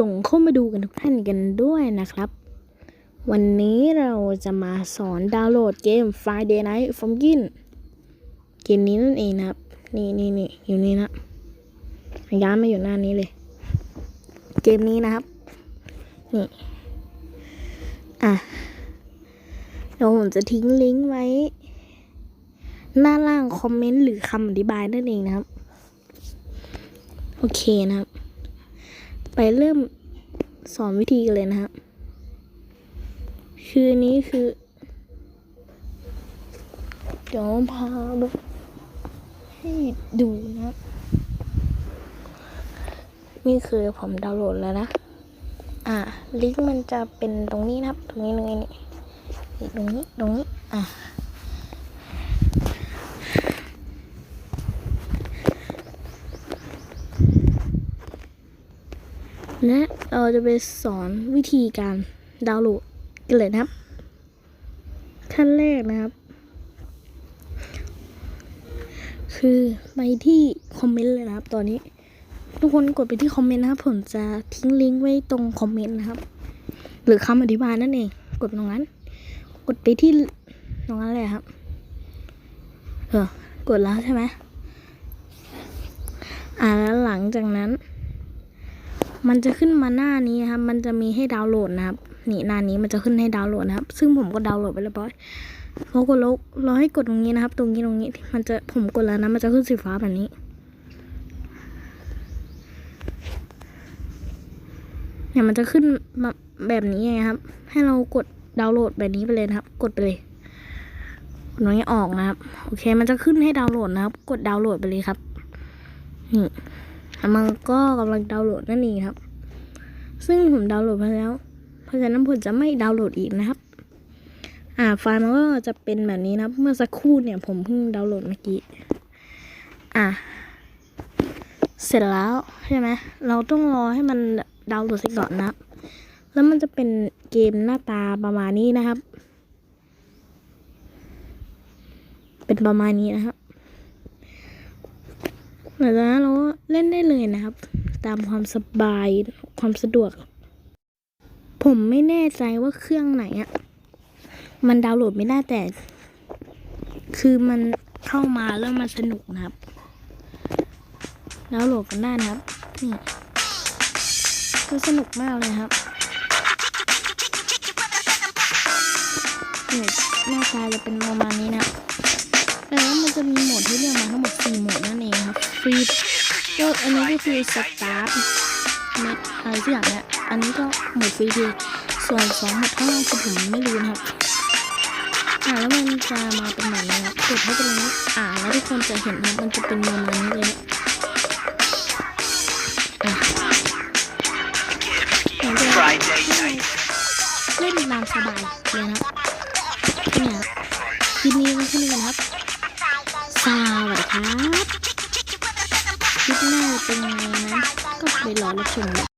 ลงเข้ามาดูกันทุกท่านกันด้วยนะครับ วันนี้เราจะมาสอนดาวน์โหลดเกม Friday Night Funkin เกมนี้นั่นเองนะครับ นี่นี่นี่อยู่นี่นะย้ายมาอยู่หน้านี้เลย เกมนี้นะครับ นี่ อะเดี๋ยวผมจะทิ้งลิงก์ไว้ หน้าล่างคอมเมนต์หรือคำอธิบายนั่นเองนะครับ โอเคนะครับ ไปเริ่มสอนวิธีกันเลยนะครับ คือนี้คือ เดี๋ยวพาดูให้ดูนะ นี่คือผมดาวน์โหลดแล้วนะ อ่าลิงก์มันจะเป็นตรงนี้นะครับ ตรงนี้ตรงนี้ตรงนี้ตรงนี้ อะ และเราจะไปสอนวิธีการดาวน์โหลดกันเลยนะครับ ขั้นแรกนะครับ คือไปที่คอมเมนต์เลยนะครับ ตอนนี้ ทุกคนกดไปที่คอมเมนต์นะครับ ผมจะทิ้งลิงก์ไว้ตรงคอมเมนต์นะครับ หรือคำอธิบายนั่นเอง กดตรงนั้น กดไปที่ตรงนั้นเลยครับ เออกดแล้วใช่ไหมอ่าแล้วหลังจากนั้น มันจะขึ้นมาหน้านี้นะครับ มันจะมีให้ดาวน์โหลดนะครับ นี่หน้านี้มันจะขึ้นให้ดาวน์โหลดนะครับ ซึ่งผมก็ดาวน์โหลดไปเรียบร้อยพอกดล้วเราให้กดตรงนี้นะครับ ตรงนี้ตรงนี้ มันจะผมกดแล้วนะ มันจะขึ้นสีฟ้าแบบนี้ เนี่ยมันจะขึ้นมาแบบนี้ไงครับ ให้เรากดดาวน์โหลดแบบนี้ไปเลยนะครับ กดไปเลยกดตรงนี้ออกนะครับ โอเค มันจะขึ้นให้ดาวน์โหลดนะครับ กดดาวน์โหลดไปเลยครับ นี่ มันก็กำลังดาวน์โหลดนั่นเองครับ ซึ่งผมดาวน์โหลดไปแล้ว เพราะฉะนั้นผมจะไม่ดาวน์โหลดอีกนะครับ อ่าไฟล์มันก็จะเป็นแบบนี้นะเมื่อสักครู่เนี่ยผมเพิ่งดาวน์โหลดเมื่อกี้ อะเสร็จแล้วใช่ไหมเราต้องรอให้มันดาวน์โหลดเสร็จก่อนนะครับ แล้วมันจะเป็นเกมหน้าตาประมาณนี้นะครับ เป็นประมาณนี้นะครับ หลังจากนั้นเราก็เล่นได้เลยนะครับ ตามความสบายความสะดวก ผมไม่แน่ใจว่าเครื่องไหนอะมันดาวน์โหลดไม่ได้แต่ คือมันเข้ามาแล้วมันสนุกนะครับดาวน์โหลดกันได้นะครับนี่คือสนุกมากเลยครับนี่หน้าตาจะเป็นประมาณนี้นะ ครับแล้วมันจะมีโหมดที่เลือกมาทั้งหมด4โหมดนั่นเองครับฟรีก็อันนี้ก็คือสตาร์ทเน็ตอะไรสักอย่างเนี่ยอันนี้ก็โหมดฟรีทีส่วนสองโหมดข้างล่างคือผมไม่รู้นะครับอ่าแล้วมันจะมาเป็นแบบนี้ครับกดให้เป็นอย่างนี้อ่าแล้วทุกคนจะเห็นครับมันจะเป็นประมาณนี้เลยนะอะมันจะ Friday night. เล่นตามสบายเลยนะเนี่ยคลิปนี้ก็แค่นี้กันครับ สวัสดีครับคลิปหน้าเป็นไงนะก็ไปรอรับชม